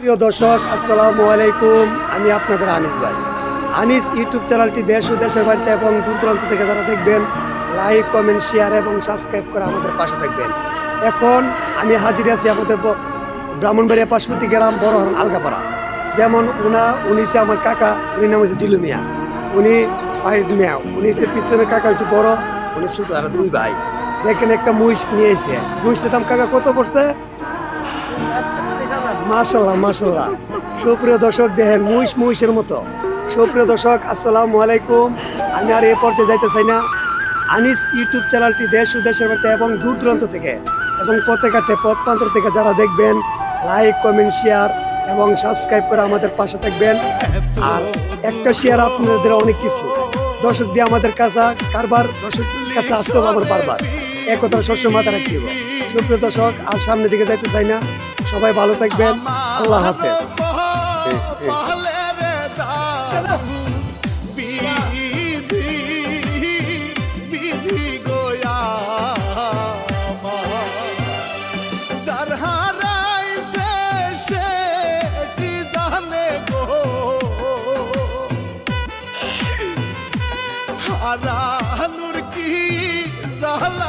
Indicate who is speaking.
Speaker 1: প্রিয় দর্শক, আসসালামু আলাইকুম। আমি আপনাদের আনিস ভাই। আনিস ইউটিউব চ্যানেলটি দেশ ও দেশের বাড়িতে এবং দূর দূরান্ত থেকে যারা দেখবেন, লাইক, কমেন্ট, শেয়ার এবং সাবস্ক্রাইব করে আমাদের পাশে থাকবেন। এখন আমি হাজির আছি আমাদের ব্রাহ্মণবাড়িয়া পার্শ্ববর্তী গ্রাম বড় হরণ আলগাপাড়া। যেমন উনা, উনি হচ্ছে আমার কাকা উনি নাম হচ্ছে জিলু মিয়া। উনি ফাইজ মিয়া। উনি হচ্ছে পিছনের কাকা হচ্ছে বড়, উনি ছোট আর দুই ভাই। দেখেন একটা মহিষ নিয়ে এসে মহিষের দাম কাকা কত পড়ছে? মাশাল্লাহ মাশাল্লাহ। সুপ্রিয় দর্শক, দেখেন মুইশ মুইশের মতো। সুপ্রিয় দর্শক, আসসালামু আলাইকুম। আমি আর এ পর্যায়ে যাইতে চাই না। আনিস ইউটিউব চ্যানেলটি দেশ দেশের বাড়িতে এবং দূর দূরান্ত থেকে এবং প্রত্যেকটা পথ প্রান্ত থেকে যারা দেখবেন, লাইক, কমেন্ট, শেয়ার এবং সাবস্ক্রাইব করে আমাদের পাশে থাকবেন। আর একটা শেয়ার আপনাদের অনেক কিছু। দর্শক, দিয়ে আমাদের কাছে কারবার দর্শক, কাছে আসতে হবে আবার একথা সবসময় মাথায় রাখতে হবে সুপ্রিয় দর্শক, আর সামনে দিকে যাইতে চাই না। সবাই ভালো থাকবেন। আল্লাহ হাফেজ।
Speaker 2: হারানুর কি জালা